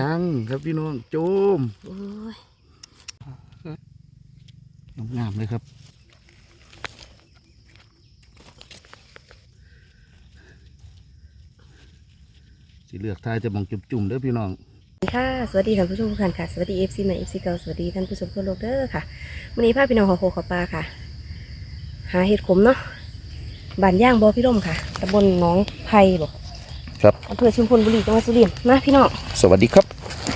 ยังครับพี่น้องโจมโอ้ยงามๆเลยครับสิเลือกทายจะมองจุ่มๆเด้อพี่น้องสวัสดีค่ะ สวัสดีท่านผู้ชมทุกท่านค่ะ สวัสดีเอฟซีใหม่เอฟซีเก่าสวัสดีท่านผู้ชมทั่วโลกเด้อค่ะวันนี้พาพี่น้องขอโคขอปลาค่ะ หาเห็ดขมเนาะบ้านย่างบ่อพี่ร่มค่ะตำบลหนองไผ่บ่ ครับอำเภอชุมพลบุรีจังหวัดสุรินทร์มาพี่น้องสวัสดีครับ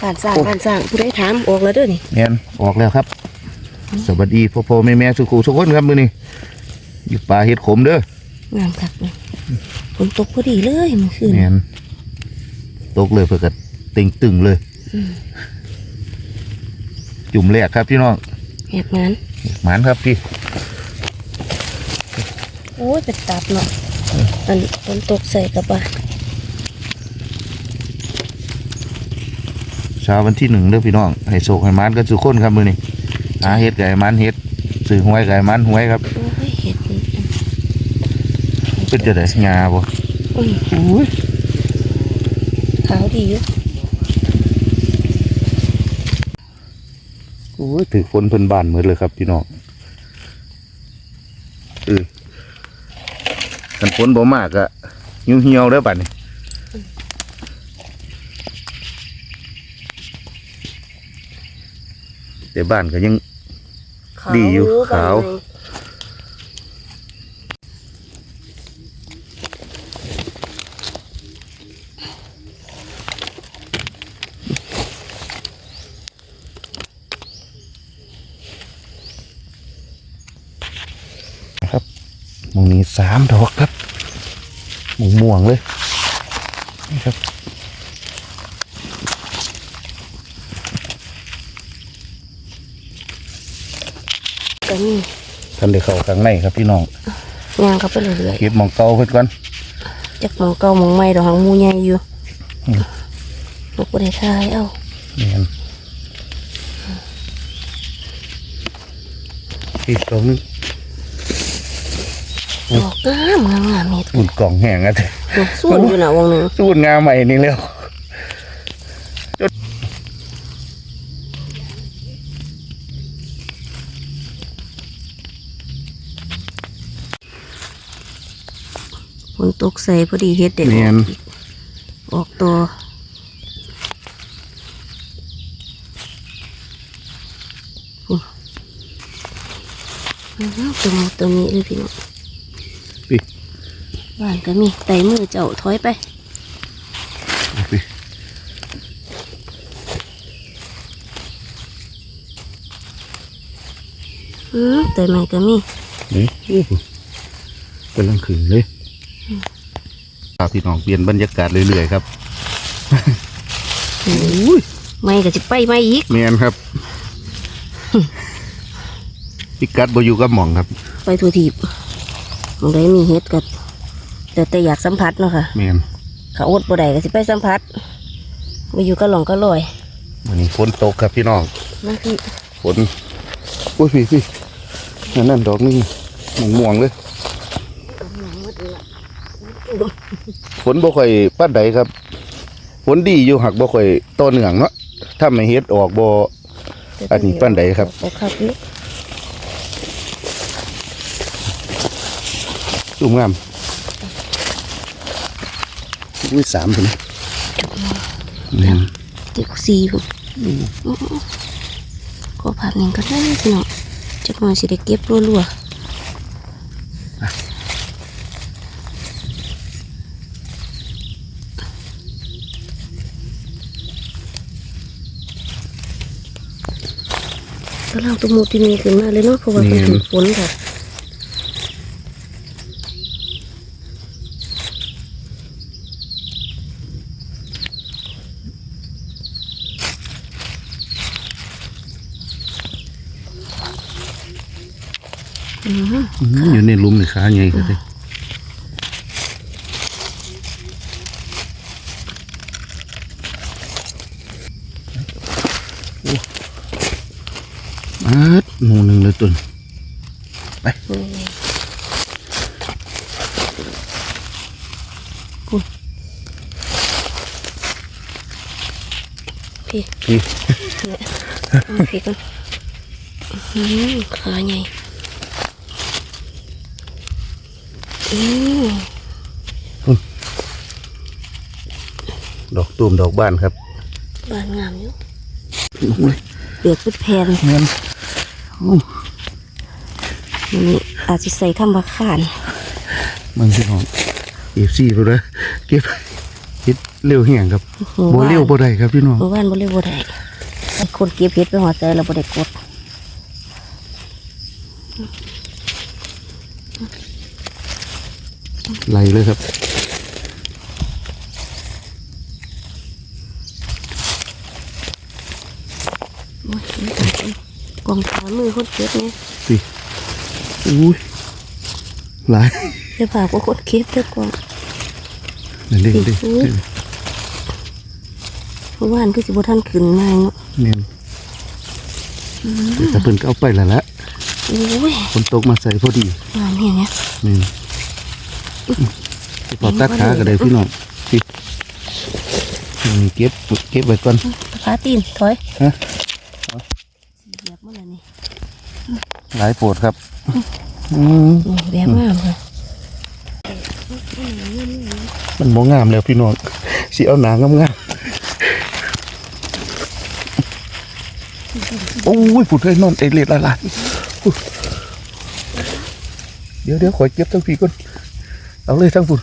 บ้านสร้างบ้านสร้างผู้ใดถามออกแล้วเด้อนี่แมนออกแล้วครับ สวัสดีพ่อพ่อแม่แม่สุขุทุกคนครับมื้อนี้อยู่ป่าเห็ดขมเด้องามคักเลยฝนตกพอดีเลยเมื่อคืนแมนตกเลยเพื่อกัติงตึงเลยอืมจุ่มแรกครับพี่น้องแอบนั้นหมานครับพี่โอ้ยเป็นตับเนาะอันฝนตกใส่กับว่ เช้าวันที่หนึ่งเด้อพี่น้องให้โศกให้หมานกันสุกคนครับมื้อนี้หาเห็ดไก่หมานเห็ดซื้อหวยไก่หมานหวยครับโอ้ยเห็ดนี่เป็นจะได้งาบ่อุ้ยอุ้ยขาวดีอยู่โอ้ยถือคนเพิ่นบ้านหมดเลยครับพี่น้องเออกันฝนบ่มากอะเหี่ยวเหี่ยวๆเด้อบัดนี้ แต่บ้านก็ยังดีอยู่ขาวบ้นเลยครับหมองนี้สามดอกครับหมองม่วงเลยนี่ครับ ก็มีท่านได้เข้าข้างในครับพี่น้องย่างเข้าไปเรื่อยเก็บหมองเก่าเพิ่นก่อนๆจากหมองเก่าหมองใหม่ดอกหางหมูใหญ่อยู่อืมลูกบ่ได้ทายเอ้านี่นอีกดอกหนึงดอกงามงามงามเฮ็ดอุ่นกล่องแห้งอะเถอะดอกส่วนอยู่น่ะวงหนึงสูตรงามใหม่นี่แล้ว ฝนตกใส่พอดีเฮ็ดเด็ดอเนียอนกอีกออกตัวอู้อื้อหือตัวหมดตัวนี้เลยพี่น้องพี่บ้านก็มีไต่มือเจ้าถอยไปเอาสิอือแต่ใหม่ก็มีนี่โอ้โหกำลังขึ้นเลย พาพี่น้องเปลี่ยนบรรยากาศเรื่อยๆครับอุ้ยไม่ก็จะไปไม่อีกแมนครับพิกัดบอยู่กับหม่องครับ ไปทัวทีบมองได้มีเฮ็ดก็แต่แต่อยากสัมผัสเนาะค่ะแมนเขาอดบ่ได้ก็สิไปสัมผัสไปอยู่ก็หลงก็ลอยวันนี้ฝนตกครับพี่น้องนั่นคือฝนอุ้ยพี่พี่นั่นนั่นดอกนี่ม่วงม่วงๆเลย ฝนบ่ค่อยปานใดครับฝนดีอยู่หักบ่ค่อยต่อเนื่องเนาะถ้าไม่เฮ็ดออกบ่อันนี้ปานใดครับโอ้ครับนี่สูงงามอุ้ยสามถึงนี่นติดซีพุ่นขอภาพหนึ่งก็ได้พี่น้องจักหน่อยสิได้เก็บรัวๆ ลังตุมูที่นี่ขึ้นมาเลยเนาะเพราะว่าเป็นฝนค่ะอยู่ในลุมในขาใหญ่ก็ได้โอ้อาดหมูหนึ่ง เลยตุนไปอุ้ยพี่พี่เนี่ยเอาพี่ก่อนอืมขาใหญ่อืมดอกตูมดอกบ้านครับบานงามอยู่ลงเลยเปลือกเป็นแผ่นเงินมั นนี่อาจจะใส่ทำบักขานมึงพี่น้องเอฟซีไปเลยเก็บเฮ็ดเร็วแห้งครับหมู่บ่บ้านเร็วบ่ได้ครับพี่น้องเมื่อวานบ่เร็วบ่ได้ไอ้คนเก็บเห็ดไปหัวใจเราบ่ได้กดไหลเลยครับโอ้ยนี่ตายจังกองขามือคนเก็บเนี่ยสิ อุ้ยหลายเดี๋ยวฝากว่าคนเก็บเถอะกองเด่นเด่นเด่นอุ๊ยเมื่อวานคือสิบ่ทันขึ้นมาเนาะเนี่ยแต่เพิ่นก็เอาไปแล้วละโอ้ยฝนตกมาใส่พอดีงามเนี่ยเนี่ยนี่พอตัดขาก็ได้พี่น้องสินี่เก็บเก็บไว้ก่อนขาตีนถอยฮะเหยียบมาแล้วนี่หลายโปวดครับ อืมนี่แบบงามค่ะมันบ่งงามแล้วพี่น้องสิเอาหนางงามๆโอ้ยผุดเลยนอนเอเล็ดละลายเดี๋ยวเดี๋ยวขอเก็บทั้งพี่ก่อนเอาเลยทั้งฝุ่น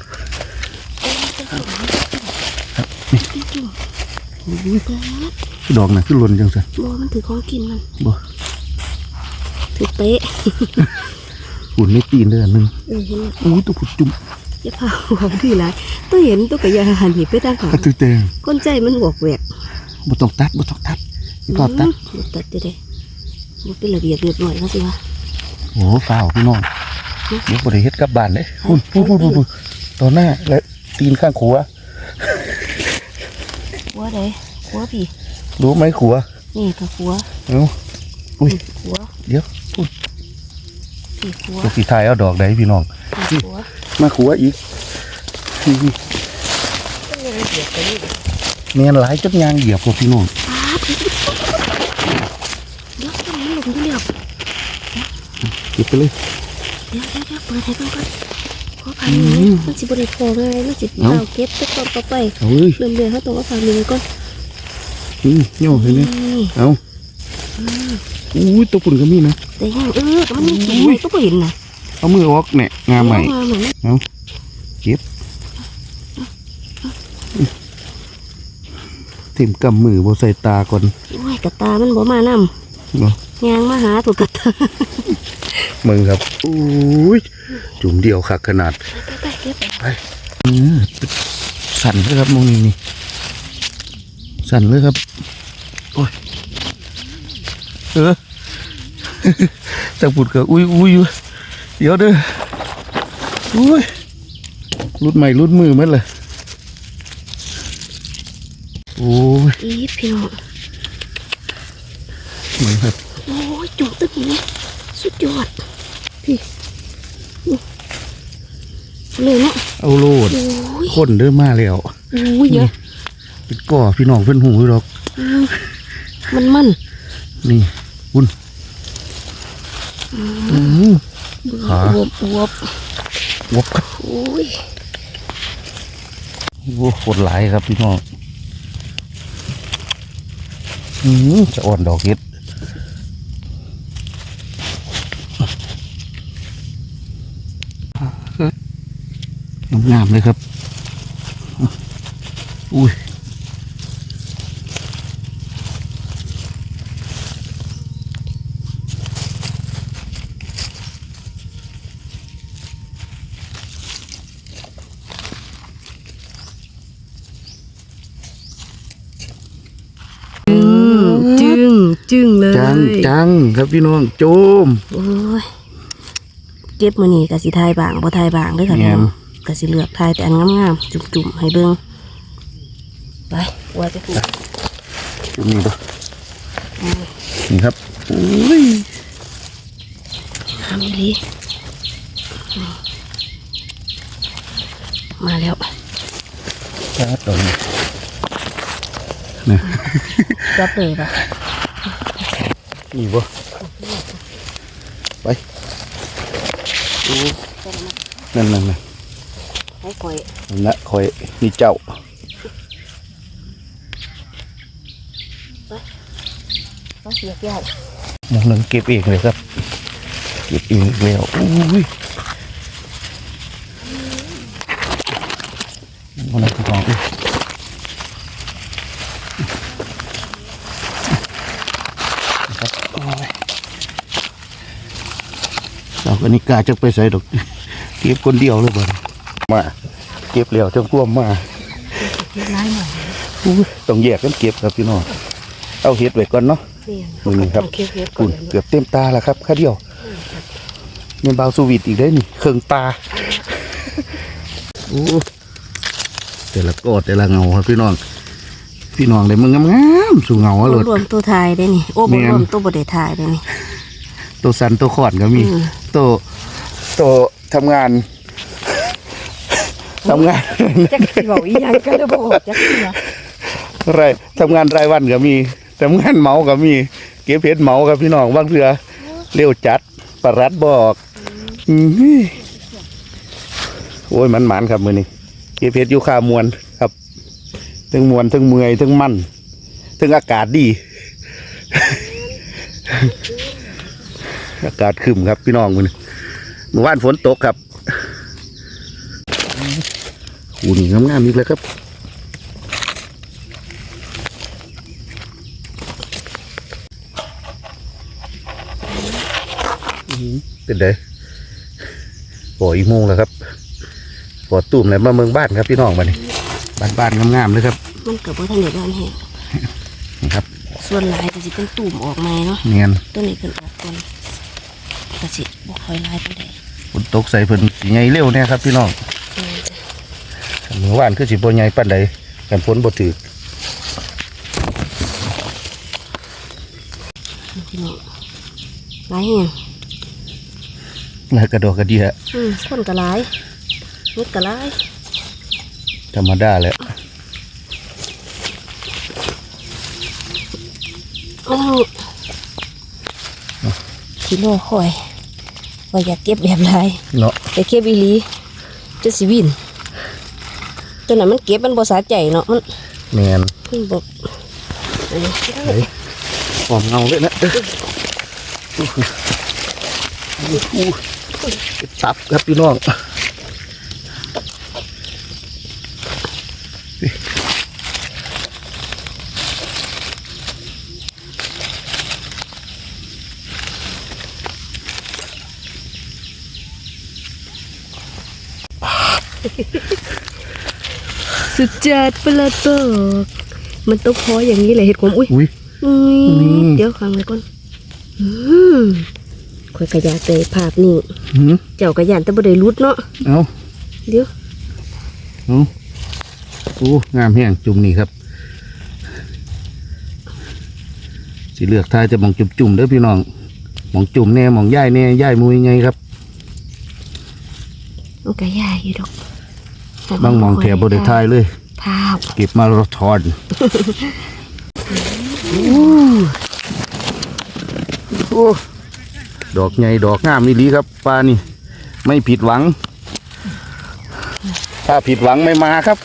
ดอกน่ะคือหล่นจังสันบ่มันถือของกินมันบ่ถือ เป๊ะฝุ่นไม่ตีนเลยอันหนึงเออเห็นไหมอู้ตัวผุดจุ่มอย่าพาหัวดีหลายตัวเห็นตัวกระยาหันหิไปทางขางกระตือแตงก้นใจมันหวกแหวกบ่ต้องตัดบ่ต้องตัดพี่พอตัดอืมบ่ตัดจะได้มันเป็นระเบียบเรียบร้อยแล้วสิวะโอ้ฝ้าวพี่น้องเดี๋ยวบ่ได้เฮ็ดกลับบ้านเด้พุ่นพุ่นพุ่นพุ่นพุ่นต่อหน้าและตีนข้างขัวขัวใดขัวพี่รู้ไหมขัวนี่ก็ขัวเอ้าอุ้ยขัวเดี๋ยว พุ่นพี่ขัวตัวสีไทายเอาดอกใดพี่น้องพี่ขัวมาขัวอีกนี่เป็นยังไงเบียดไปนี่เนียนหลายจักยางเหยียบพวกพี่น้องป๊าบเดี๋ยวต้องมันหลงอยู่แล้วเก็บไปเลยเดี๋ยวเดี๋ยวเดี๋ยวเปิดให้เพิ่นก่อนขอผ่านนี้มันสิบ่ได้พอง่ายมันสิเอาเก็บไปก่อนต่อไปเอาเลยเริ่มเดือนเขาต้องเอาผ่านนี้ไว้ก่อนนี่โย่เลยนี่นี่เอาอุ้ยตัวปุ่นก็มีนะ แต่ยังเออแต่มันมีกิ่งไม้ก็บ่เห็นนะเอามือออกเนี่ยงามใหม่เอามาเหมือนเก็บทิมกำมือบ่ใส่ตาก่อนโอ้ยกระตามันบ่มานเนาะำยางมาหาถูกกระตามึงครับอุ้ยจุ่มเดียวคักขนาดไปๆเก็บไปเออสั่นเลยครับมองนี่นี่สั่นเลยครับโอ้ยเออ จะปุดกับอุ้ยอุ้ยอยู่เดี๋ยวเด้ออุ้ยรุดใหม่รุดมือหมันเลยโอ้ยอีพี่น้องเหมือนครับโอ้ยจุกตึกนี่สุดยอดพี่นี่เลยเนาะเอาโลดโอ้ยคนเด้อมาแล้วโอ้ยเยอะเป็นก่อพี่น้องเพิ่นหูอยู่ดอกอืมมันมันนี่คุณ อืมขาอวบอวบวบครับโอ้ยโอ้โหดหลายครับพี่น้องอืมจะอ่อนดอกเห็ดงามๆเลยครับ อุ้ย จึง จึงเลยจังจังครับพี่น้องโจมโอ้ยเก็บมือนี่กะสิทายบางบ่ทายบางเด้วยค่ะแม่พี่นน้องกะสิเลือกทายแต่อันงามๆจุ่มๆให้เบิ่งไปว่าจะถูกจุ่มนี่ดูนี่ครับอุ้ยทำดีมาแล้วจ้าดอกนี้นะจับเลยปะ นี่บ่ไปโอ้นั่นนั่นนั่นให้คอยนั่นละคอยนี่เจ้าก็เสียแก้วมองนึงเก็บเองเลยครับ เก็บเองอีกแล้วอุ้ยมันอะไรที่กองอุ้ยครับโอ้ยเราก็ นี่กล้าจะไปใส่ดอกเก็บคนเดียวเลยบ่เนี่ยมาเก็บแล้วจังกลัวมาร้ายหน่อยอุ้ยต้องแยกกันเก็บครับพี่น้องเอาเห็ดไว้ก่อนเนาะนี่มือนี้ครับเคี้ยวเคี้ยวก่อคุณนเกือบเต็มตาแล้วครับค่าเดียวเมนบาวสูวิตอีกได้นี่เครื่องตาโอ้แต่ละกอดแต่ละเงาครับพี่น้องพี่น้องเลยมึงงามๆสู่เงาอะรเลวยมรวมตัวทายได้นี่โอ้บ่แม่นรวมตัวบ่ได้ทายได้นี่ตัวสันตัวขอนก็มีอืม ตัวตัวทำงานทำงานจักสิเว้าอีหยังก็เลยบ่ออกจักเทื่อไรทำงานรายวันก็มีทำงานเหมาก็มี เก็บเพชรเหมากับพี่น้องบางเถื่อเร็วจัดปรัดบอกอื้อหือโอ้ยมันหมานครับมือนี้เก็บเพชรอยู่ขามวนครับทั้งมวนทั้งเมื่อยทั้งมันทั้งอากาศดี อากาศขึ้นครับพี่น้องมือนี้เมื่อวานฝนตกครับอุ่นงามๆอีกแล้วครับเป็นไดปล่อยอีกโมงแล้วครับปอดตุ่มเลยมาเมืองบ้านครับพี่น้องมานี่บ้านบ้านๆงามๆเลยครับมันก็บ่ทันได้บ้านแฮงนี่ครับ ส่วนหลายก็สิเป็นตุ่มออกมาเนาะเนียนตัวนี้เพิ่นออกก่อน ก็สิบ่ค่อยหลายปานใดฝนตกใส่เพิ่นสิใหญ่เร็วเนี่ยครับพี่น้องอืมเมื่อวานคือสิบ่ใหญ่ปานใดกันฝนบ่ถือพี่น้องหลายแฮงแล้วกระดอกกระเดียอืมคนก็หลายเม็ดก็หลายธรรมดาแหล้วโอ้กิโลคอย ว่าอยากเก็บแบบไรเนาะแต่เก็บอีหลีจะสิวินตัวนั้นมันเก็บมันบ่สะใจเนาะมันแมนมันบ่อันนี้เฮ้ยหอมเงาเลยนะเอ้ยอู้หูตับครับพี่น้อง สุดจัดประหลาดบอกมันต้องพออย่างนี้แหละเห็ดขมอุ้ยอุ้ยอุ้อืยมเดี๋ยวฟังเลยก่อนอืมคอยกระยาเตยภาพนี่หืมเจ้ากระยานแต่บ่ได้รุดเนาะเอาเดี๋ยวเอาโอ้งามแห้งจุ่มนี่ครับสิเลือกทายจะมองจุ่มๆเด้อพี่น้องมองจุ่มแน่มองย่ายแน่ย่ายมุยไงครับมันกระยาอยู่ดอกแต่ บางมองแถบบไดทายเลยภาพเก็บมาราทอนโอ้ดอกใหญ่ดอกงามนี่ลีครับปลานี่ ไม่ผิดหวัง ถ้าผิดหวังไม่มาครับ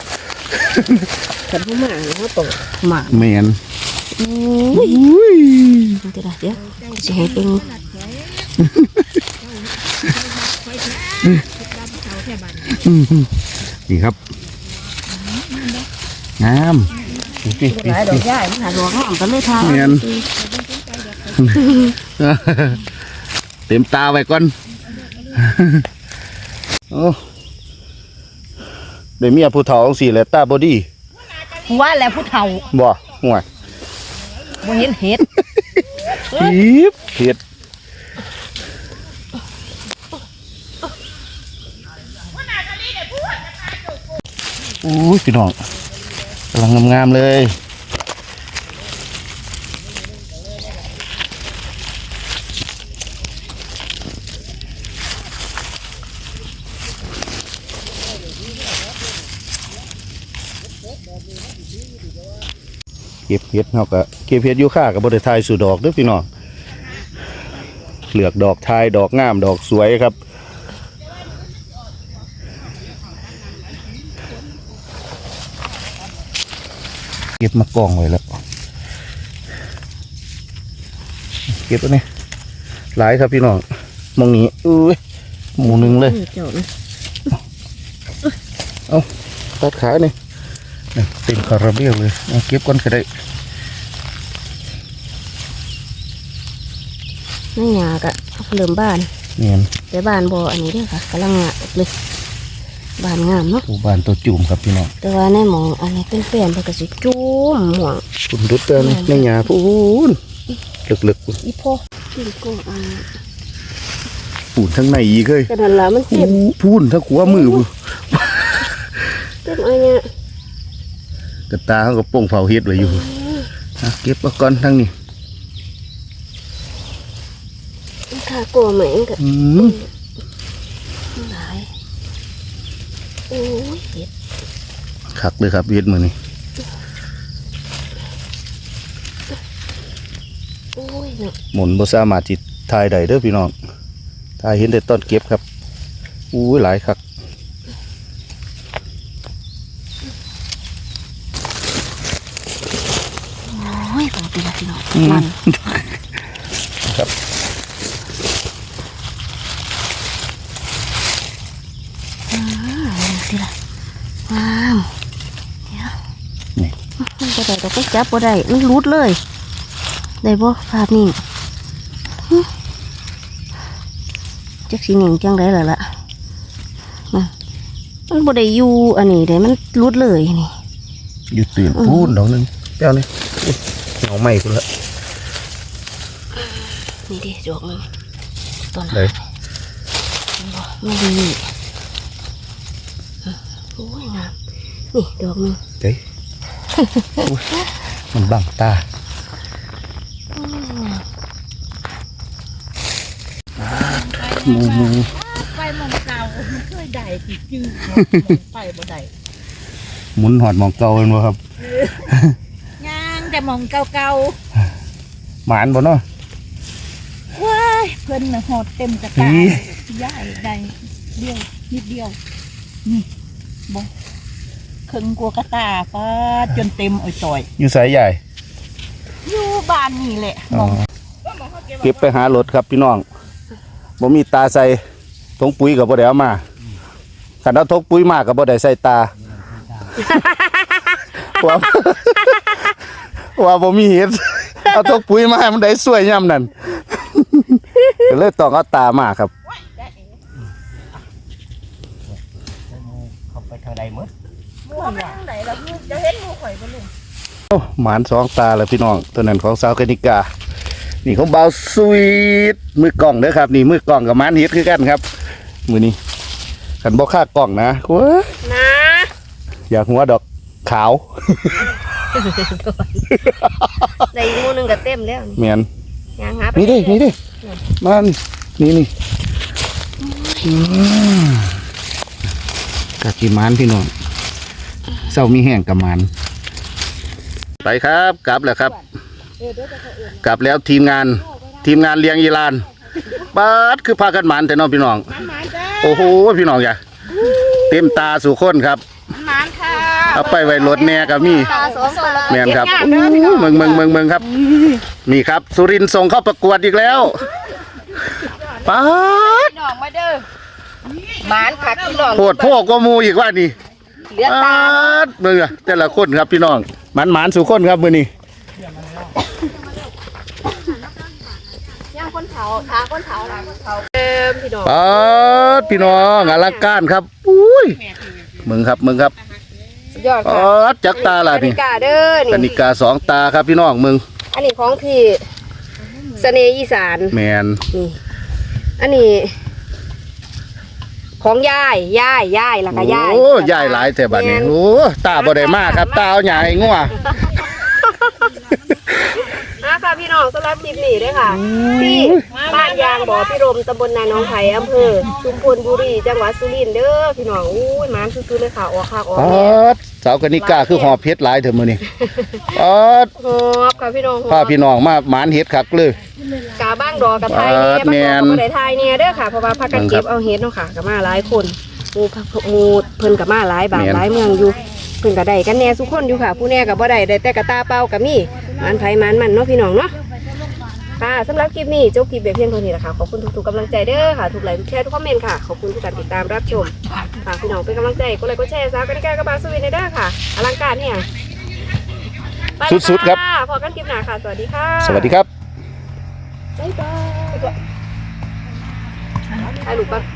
กันผู้หมาเนาะตกหมาแมนอุ้ยอุ้ยเดี๋ยวเดี๋ยวจะให้เป็น นี่ครับงามนี่นี่หลายดอกย่ายมันหาดอกงามกันเลยทาแม่นเต็มตาไว้ก่อนโอ้เดี๋ยวเมียผู้เฒ่าสี่แหละตาบอดี้ว่าแล้วผู้เฒ่าบ่ห่วยบ่เห็นเห็ดปีบเห็ด อู้ยพี่น้องกำลังงามๆเลยเก็บเห็ดเฮาก็เก็บเห็ดอยู่ค่าก็บ่ได้ทายสู่ดอกเด้อพี่น้องเหลือกดอกทายดอกงามดอกสวยครับ ก็บมากองไว้แล้ว เก็บแล้วนี่หลายครับพี่น้องมองนี้อุ้ยหมูหนึ่งเลยเจ้านะตัดขาเนี่ยนี่เต็มคาราเบลเลยเอาเก็บก่อนก็ได้ในหยากะเริ่มบ้านเนียนแต่บ้านบ่อันนี้เด้อค่ะกำลังงะเลย บ้านงามเนาะผู้บ้านตัวจุ่มครับพี่น้องแต่ว่าในหมองอันนี้เป็นแฟนเพิ่นก็สิจุ้มหม่วงคุณดุดเด้อนี่ในหยาพูนลึกๆพุ่นอีพ่อกินกุ้งอ่าปูนทั้งในอีกเลยกระนั้นละมันพูเจ็บพูนทั้งขัวมือพุ่นเจ็บอะไรเนี่ยกระตาเขาก็ป้องเผาเฮ็ดไว้อยู่อะเก็บเอาก่อนทั้งนี้มันขากลัวไหมมันก็อืมหลาย โอ้ยเจ็บคักเลยครับเฮ็ดมือนี่โอ้ยเนาะหมุนบ่สามารถจิตทายได้เด้อพี่น้องทายเห็นแต่ต้นเก็บครับอู้ยหลายคักโอ้ยปกติละพี่น้องอืมมัน ครับ อ่าสิละว้าวเดี๋ยว นี่ มันบ่ได้เราก็ จับบ่ได้มันรุดเลยได้บ่ภาพนี้หึจักสิหนิงจังไดล่ะล่ะอะมันบ่ได้อยู่อันนี้เด้มันรุดเลยนี่อยู่ตื่นพูนดอกหนึงเจ้านี่อุ๊ยเหงาไหม้พุ่นละนี่ดิดอกหนึงต้นเลยบ่ไม่ดีอะโอ้ยงามนี่ดอกหนึงเฮ้ยอุ๊ย มันบังตาโอ้ยงามหมูหมูไปหมองเก่ามันเคยได้ที่จื้อไปบ่ได้หมุนหอดหมองเก่าเป็นบ่ครับย่างแต่หมองเก่าหมานบ่เนาะๆว้ายเพิ่นน่ะหอดเต็มตะกร้าอีย่ายได้เดียวนิดเดียวนี่บ่ ครึ่งกลัวกระตาป้าจนเต็มอ่อยต่อย อยู่สายใหญ่ อยู่บ้านนี่แหละหมอ๋อองเก็บไปหารถครับพี่น้องบ่มีตาใส่ทงปุ๋ยกับบ่ได้เอามาคันเอาทงปุ๋ยมากับบ่ได้ใส่ตาว่าว่าบ่มีเห็ดเอาทงปุ๋ยมาให้มันได้สวยย่ำนั่นก็เลยต้องเอาตามาครับ เขาไปทางใดหมด ม่วงทางไหนล่ะลูกจะเห็นหมูข่อยบ่ลูกโอ้หมานสองตาแล้วพี่น้องตัวนั้นของสาวกนิกา นี่ของเบาสวีทมือกล่องเด้อครับ นี่มือกล่องกับหมานเฮ็ดคือกันครับ มือนี้ขันบ่ค่ากล่องนะเว้ยนะอยากหัวดอกขาวได้อีกหมูหนึงก็เต็มแล้วนี่แมนยางหาไปนี่ดินี่ดิมันนี่นี่อืมกะกิมานพี่น้อง เศร้ามีแห้งกับมันไปครับกลับแล้วครับ กลับแล้วทีมงานทีมงานเลี้ยงอีลานบาดคือพากันหมันแต่น้องพี่น้องหมานจ้าโอ้โหพี่น้องอย่าเต็มตาสู่คนครับหมานค่ะเอาไปไว้รถแน่กับมีตาสองตาแมนครับอู้เมืองเมืองเมืองเมืองครับ นี่ครับ สุรินทร์ส่งเข้าประกวดอีกแล้วป๊าดน้องมาเด้อหมานคักพี่น้องโหดพวกก็มูอีกว่านี่ เหลือตาป๊าดเมืองอะแต่ละคนครับพี่น้องหมันหมันสู่คนครับมือนี้ย่างคนเผาทาคนเผาทาคนเผาเต็มพี่น้องป๊าดพี่น้องอลังการครับอุ้ยเมืองครับเมืองครับสุดยอดป๊ค่ะาดจักตาล่ะกนี่นิกาเด้อกนินี่กาสองตาครับพี่น้องเมืองอันนี้ของพี่เสน่ห์อีสานแมนนี่อันนี้ ของยายยายยายแล้วก็ยายโอ้ยายหลายแต่บัดนี้โอ้ตาบ่ได้มากครับ ตาเอาใหญ่งัวอะค่ะพี่น้องน้องสำหรับคลิปนี้ด้วยค่ะ ที่บ้านยางบ่อพิรมตำบลนาหน้องไผ่อำเภอชุมพลบุรีจังหวัดสุรินทร์เด้อพี่น้องอู้ยหมานสุดๆเลยค่ะออกค่ะออกปแน่อดสาวกนิกาคือหอบเพชรหลายเถอะมื้อนี้ปอดหอบค่ะพี่น้องหอบพาพี่น้องมาหมานเฮ็ดคักเลย กาบ้างดอกกับไทยเนี่ยบาดแม่บ้างนดอกกับบ่ได้ไทยเนี่ยเด้อค่ะเพราะว่าพักกันนั่นครัเก็บบเอาเฮ็ดเนาะค่ะกับมาหลายคนหมู่พักหมู่เพิ่นกับมาหลายบาทแม่นหลายเมืองอยู่เพิ่นก็ได้กันแน่ทุกคนอยู่ค่ะ ผู้แน่ก็บ่ได้ได้แต่กระตาเปล่ากับมีมันไผมันมันเนาะพี่น้องเนาะค่ะสำหรับคลิปนี้จบคลิปแบบเพียงเท่านี้แหละค่ะขอบคุณทุกๆกำลังใจเด้อค่ะทุกไลค์ทุกแชร์ทุกคอมเมนต์ค่ะขอบคุณทุกการติดตามรับชมฝากพี่น้องเป็นกำลังใจกดไลค์กดแชร์สาวกันแก้กับบาสวินเด้อค่ะอลังการเนี่ยไปละสุดๆครับะพอกันคลิปหน้าค่ะ สวัสดีค่ะ สวัสดีครับ บ๊ายบา